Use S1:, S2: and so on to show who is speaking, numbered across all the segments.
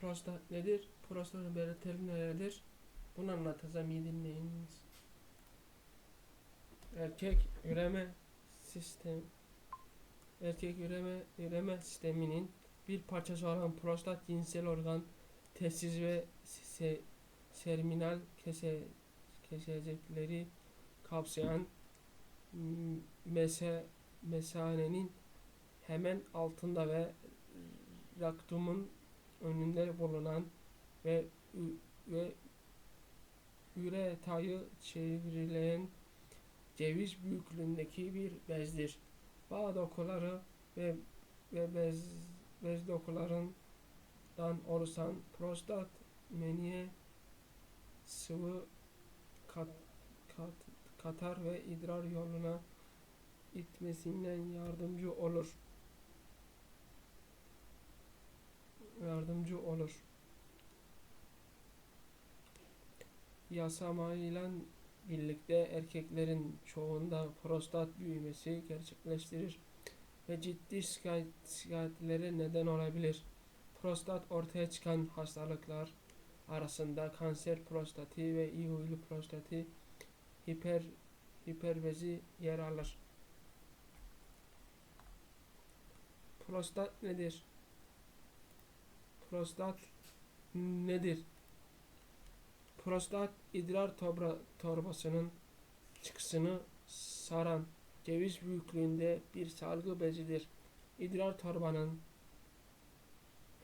S1: Prostat nedir? Prostatın belirtileri nelerdir? Bunu anlatacağım iyi dinleyiniz. Erkek üreme sistem erkek üreme üreme sisteminin bir parçası olan prostat cinsel organ tesis ve se, serminal kese, kesecekleri kapsayan mese, mesanenin hemen altında ve raktumun önünde bulunan ve ve üretayı çevrilen ceviz büyüklüğündeki bir bezdir. Bağ dokuları ve ve bez bez dokularından oluşan prostat meniye sıvı kat, kat, katar ve idrar yoluna itmesinden yardımcı olur. Yardımcı olur. Yasamayla birlikte erkeklerin çoğunda prostat büyümesi gerçekleştirir ve ciddi şikayet, şikayetlere neden olabilir. Prostat ortaya çıkan hastalıklar arasında kanser prostati ve iyi huylu prostati hiper hiperbezi yer alır. Prostat nedir? Prostat nedir? Prostat idrar tobra, torbasının çıkısını saran ceviz büyüklüğünde bir salgı bezidir. İdrar torbanın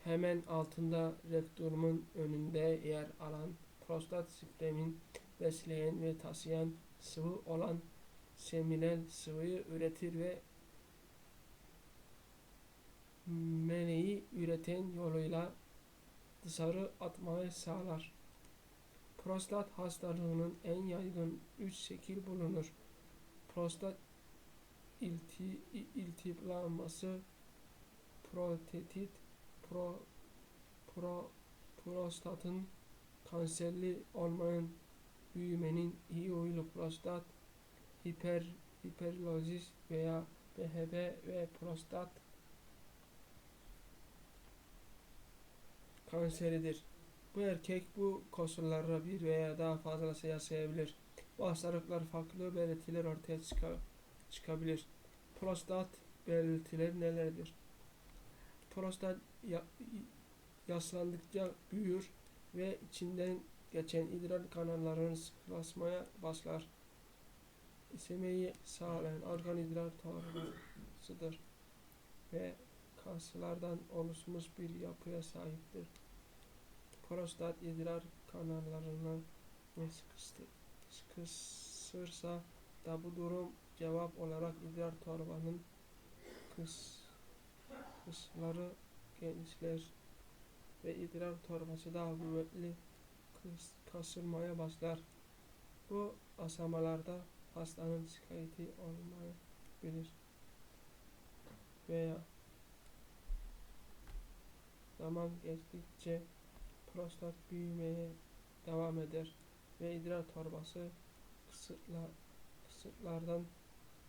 S1: hemen altında rektumun önünde yer alan prostat sistemin besleyen ve taşıyan sıvı olan seminal sıvıyı üretir ve meneyi üreten yoluyla dışarı atmayı sağlar. Prostat hastalığının en yaygın üç şekil bulunur. Prostat ilti, i- iltihaplanması, protetit, pro, pro, prostatın kanserli olmayan büyümenin iyi huylu prostat, hiper, hiperlozis veya BHB ve prostat kanseridir. Bu erkek bu koşullarda bir veya daha fazlası yaşayabilir. Bu hastalıklar farklı belirtiler ortaya çıka- çıkabilir. Prostat belirtileri nelerdir? Prostat ya- yaşlandıkça büyür ve içinden geçen idrar kanallarının sıkılaşmaya başlar. İsemeyi sağlayan organ idrar torbasıdır ve kaslardan oluşmuş bir yapıya sahiptir. Prostat idrar kanallarına sıkıştı, sıkışırsa da bu durum cevap olarak idrar torbanın kıs, kısları genişler ve idrar torbası daha kuvvetli kıs, kasılmaya başlar. Bu aşamalarda hastanın şikayeti olmayabilir veya zaman geçtikçe prostat büyümeye devam eder ve idrar torbası kısıtla, kısıtlardan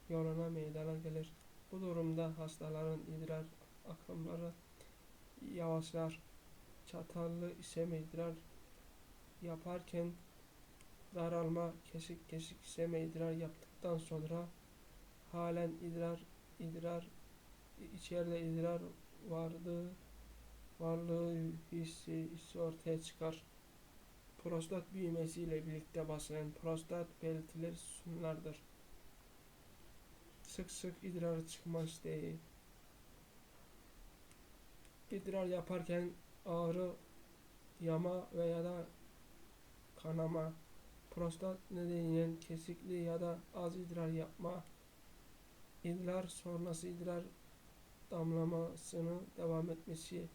S1: yoluna meydana gelir. Bu durumda hastaların idrar akımları yavaşlar. Çatallı işeme idrar yaparken daralma, kesik kesik işeme idrar yaptıktan sonra halen idrar idrar içeride idrar varlığı varlığı hissi, hissi ortaya çıkar. Prostat büyümesiyle birlikte başlayan prostat belirtileri şunlardır. Sık sık idrar çıkma isteği. İdrar yaparken ağrı, yama veya da kanama. Prostat nedeniyle kesikli ya da az idrar yapma. İdrar sonrası idrar damlamasını devam etmesi.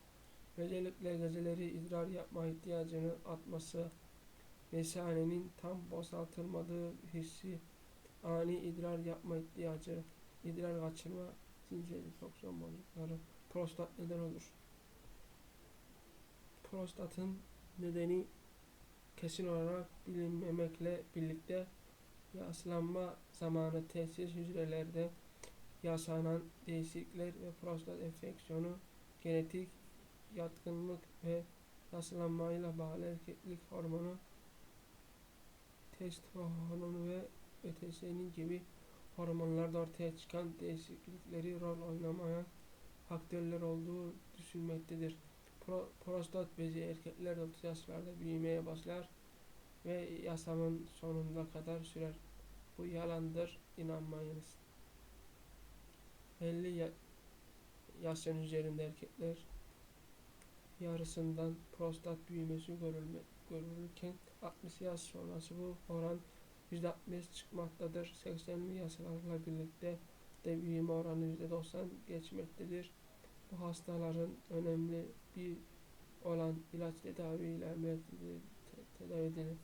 S1: Özellikle geceleri idrar yapma ihtiyacını atması, mesanenin tam boşaltılmadığı hissi, ani idrar yapma ihtiyacı, idrar kaçırma, cinsel fonksiyon bozuklukları, prostat neden olur. Prostatın nedeni kesin olarak bilinmemekle birlikte yaşlanma zamanı tesis hücrelerde yaşanan değişiklikler ve prostat enfeksiyonu, genetik yatkınlık ve yaşlanmayla bağlı erkeklik hormonu, testosteronu ve ötesinin gibi hormonlarda ortaya çıkan değişiklikleri rol oynamayan faktörler olduğu düşünmektedir. Pro, prostat bezi erkeklerde 30 yaşlarda büyümeye başlar ve yaşamın sonuna kadar sürer. Bu yalandır, inanmayınız. 50 ya yaşın üzerinde erkekler yarısından prostat büyümesi görülürken 60 yaş sonrası bu oran %60 çıkmaktadır. 80'li yaşlarla birlikte de büyüme oranı %90 geçmektedir. Bu hastaların önemli bir olan ilaç tedaviyle tedavi edilir.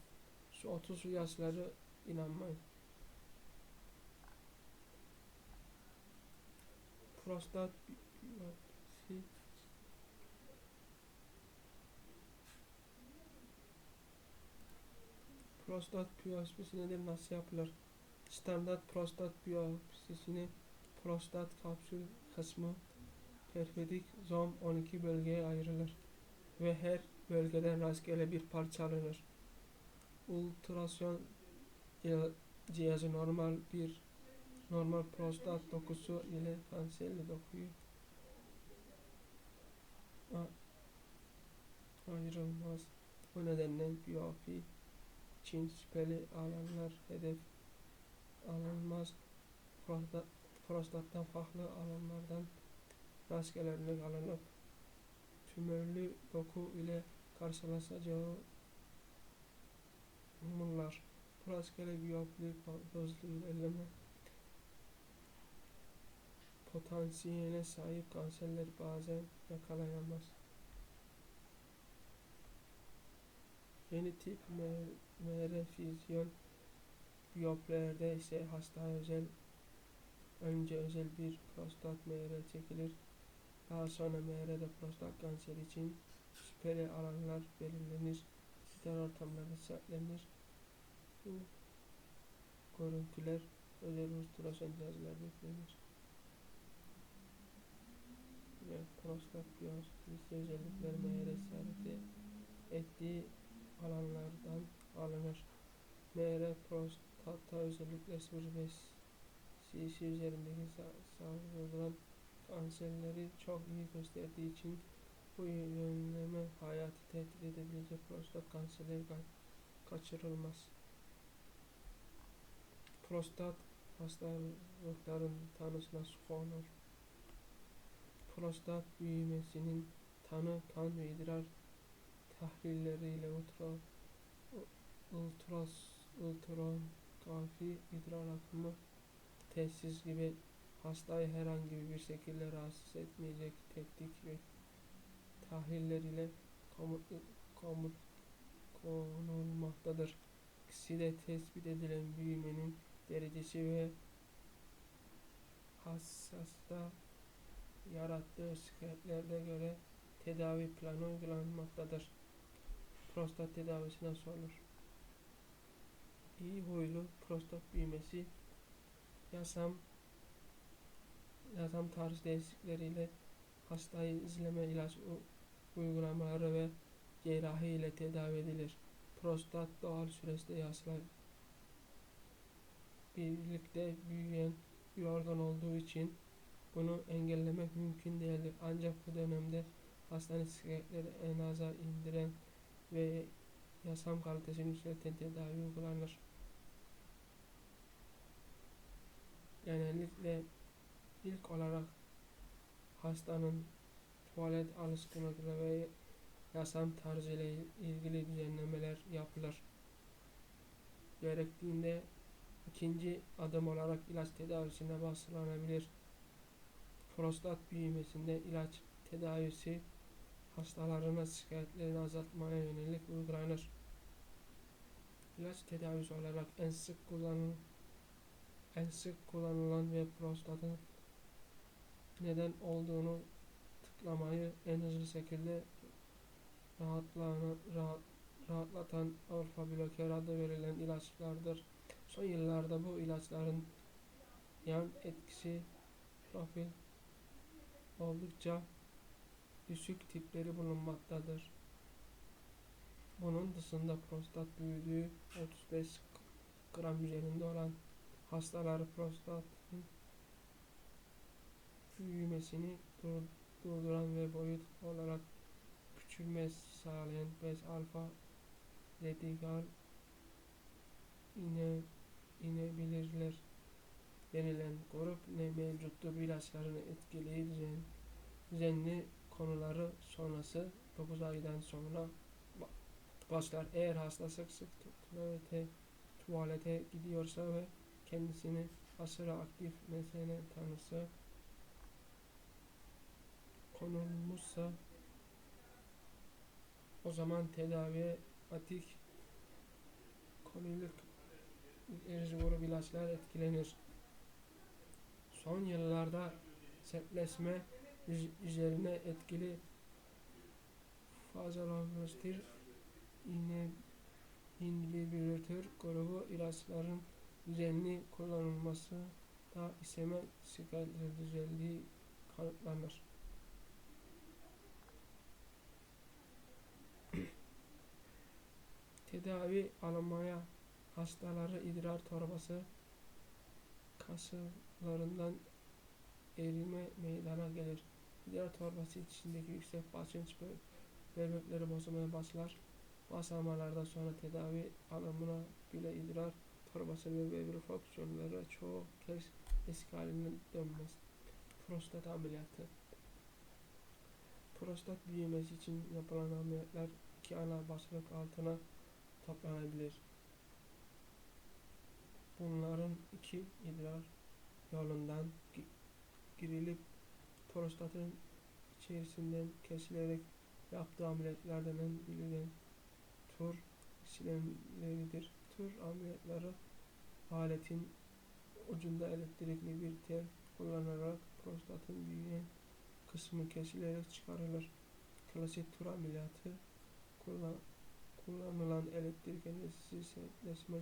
S1: Şu 30 yaşları inanmayın. Prostat Prostat biyopsisi nedir? Nasıl yapılır? Standart prostat biyopsisini prostat kapsül kısmı perfidik zom 12 bölgeye ayrılır ve her bölgeden rastgele bir parça alınır. Ultrason cihazı normal bir normal prostat dokusu ile kanserli dokuyu ayrılmaz. Bu nedenle biyopi için şüpheli alanlar hedef alınmaz. Prostat, prostattan farklı alanlardan rastgele örnek alınıp tümörlü doku ile karşılaşacağı umurlar. Rastgele biyopli ilerleme potansiyeline sahip kanserler bazen yakalayamaz. Yeni tip MR füzyon biyoplerde ise hastaya özel önce özel bir prostat MR çekilir. Daha sonra MR'de prostat kanseri için şüpheli alanlar belirlenir. Ster ortamlarda saklanır. Bu görüntüler özel ultrason cihazlarda yüklenir. Ve prostat biyopsisi özellikleri MR işareti ettiği alanlardan alınır. MR prostatta özellikle 0,5 cc üzerindeki salgılanan kanserleri çok iyi gösterdiği için bu yönleme hayatı tehdit edebilecek prostat kanserleri kaçırılmaz. Prostat hastalıkların tanısı nasıl konur? Prostat büyümesinin tanı kan ve idrar tahlilleriyle ultra ultras ultrasonografi idrar akımı tesis gibi hastayı herhangi bir şekilde rahatsız etmeyecek teknik ve tahliller ile komut, komut konulmaktadır. İkisi tespit edilen büyümenin derecesi ve hassasta yarattığı şikayetlerde göre tedavi planı uygulanmaktadır. Prostat tedavisi nasıl olur? İyi huylu prostat büyümesi yaşam yaşam tarzı değişiklikleriyle hastayı izleme ilaç uygulamaları ve cerrahi ile tedavi edilir. Prostat doğal süreçte yaşlar birlikte büyüyen bir organ olduğu için bunu engellemek mümkün değildir. Ancak bu dönemde hastane şikayetleri en aza indiren ve yaşam kalitesini yükselten tedavi uygulanır. Genellikle ilk olarak hastanın tuvalet alışkanlıkları ve yaşam tarzı ile ilgili düzenlemeler yapılır. Gerektiğinde ikinci adım olarak ilaç tedavisine başlanabilir. Prostat büyümesinde ilaç tedavisi hastalarına şikayetlerini azaltmaya yönelik uygulanır. İlaç tedavisi olarak en sık kullanılan en sık kullanılan ve prostatın neden olduğunu tıklamayı en hızlı şekilde rahatlana, rahat, rahatlatan alfa bloker adı verilen ilaçlardır. Son yıllarda bu ilaçların yan etkisi profil oldukça düşük tipleri bulunmaktadır. Bunun dışında prostat büyüdüğü 35 gram üzerinde olan hastaları prostatın büyümesini dur- durduran ve boyut olarak küçülme sağlayan 5 alfa radikal ine, inebilirler denilen grup ne mevcuttur bu ilaçların düzen, düzenli konuları sonrası 9 aydan sonra ba- başlar. Eğer hasta sık sık tu- tuvalete, tuvalete gidiyorsa ve kendisini aşırı aktif mesele tanısı konulmuşsa o zaman tedaviye atik konuluk enerji grubu ilaçlar etkilenir. Son yıllarda sertleşme üzerine etkili fazlalaşmıştır. İne inhibitör grubu ilaçların düzenli kullanılması da iseme sıkıntı düzeldiği kanıtlanır. Tedavi alınmaya hastaları idrar torbası kasıllarından erime meydana gelir. İdrar torbası içindeki yüksek basınç böbrekleri bozulmaya başlar. Bu aşamalardan sonra tedavi alımına bile idrar torbası ve böbrek fonksiyonları çoğu kez eski haline dönmez. Prostat ameliyatı Prostat büyümesi için yapılan ameliyatlar iki ana başlık altına toplanabilir. Bunların iki idrar yolundan gi- girilip prostatın içerisinden kesilerek yaptığı ameliyatlardan en bilinen tür işlemleridir. Tür ameliyatları aletin ucunda elektrikli bir tel kullanarak prostatın büyüyen kısmı kesilerek çıkarılır. Klasik tür ameliyatı kullan- kullanılan elektrik enerjisi sertleşme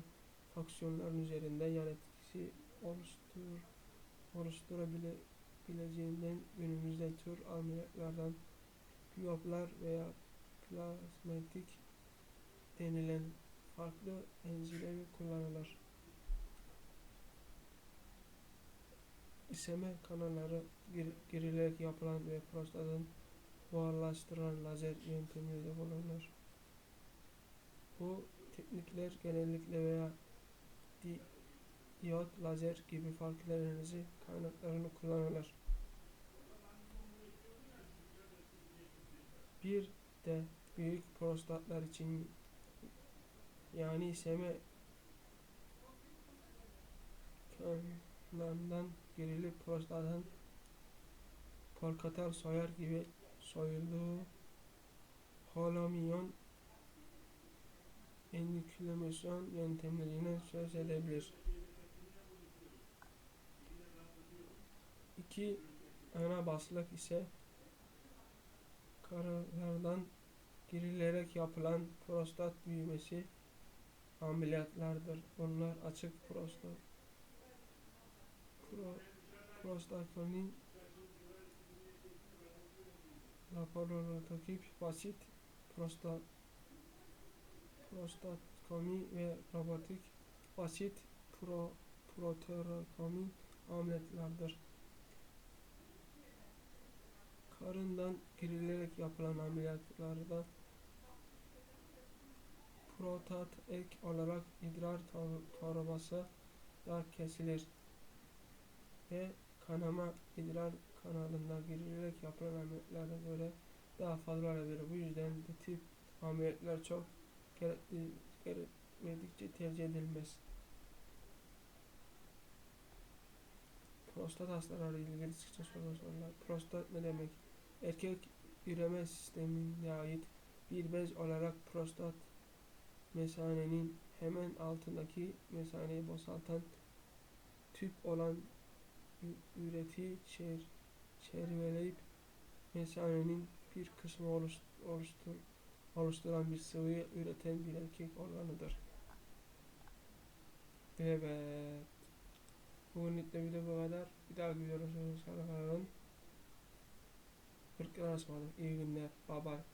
S1: fonksiyonların üzerinde yan etkisi oluştur, oluşturabileceğinden günümüzde tür ameliyatlardan biyoplar veya plazmatik denilen farklı enzileri kullanılır. İşeme kanalları gir- girilerek yapılan ve prostatın buharlaştırılan lazer yöntemiyle kullanılır. Bu teknikler genellikle veya di- diyot, lazer gibi farklı enerji kaynaklarını kullanırlar. Bir de büyük prostatlar için yani iseme kanalından girilip prostatın polkatal soyar gibi soyulduğu holomiyon enüklemasyon yöntemlerine söz edebilir. İki ana başlık ise karılardan girilerek yapılan prostat büyümesi ameliyatlardır. Bunlar açık prostat pro, prostatoktomi laparoscopik basit prostat prostatkomi ve robotik basit pro, protorakomi ameliyatlardır. Karından girilerek yapılan ameliyatlarda prostat ek olarak idrar tor- torbası da kesilir ve kanama idrar kanalına girilerek yapılan ameliyatlara göre daha fazla olabilir. Bu yüzden bu tip ameliyatlar çok gerekli, gerekmedikçe tercih edilmez. Prostat hastaları ilgili sıkça sorular. Prostat ne demek? Erkek üreme sistemine ait bir bez olarak prostat mesanenin hemen altındaki mesaneyi boşaltan tüp olan üreti çer, çerveleyip mesanenin bir kısmı oluş, oluştur, oluşturan bir sıvıyı üreten bir erkek organıdır. Evet. Bugünlük de video bu kadar. Bir daha görüşürüz. Kanalın. Kırk İyi günler. Bye bye.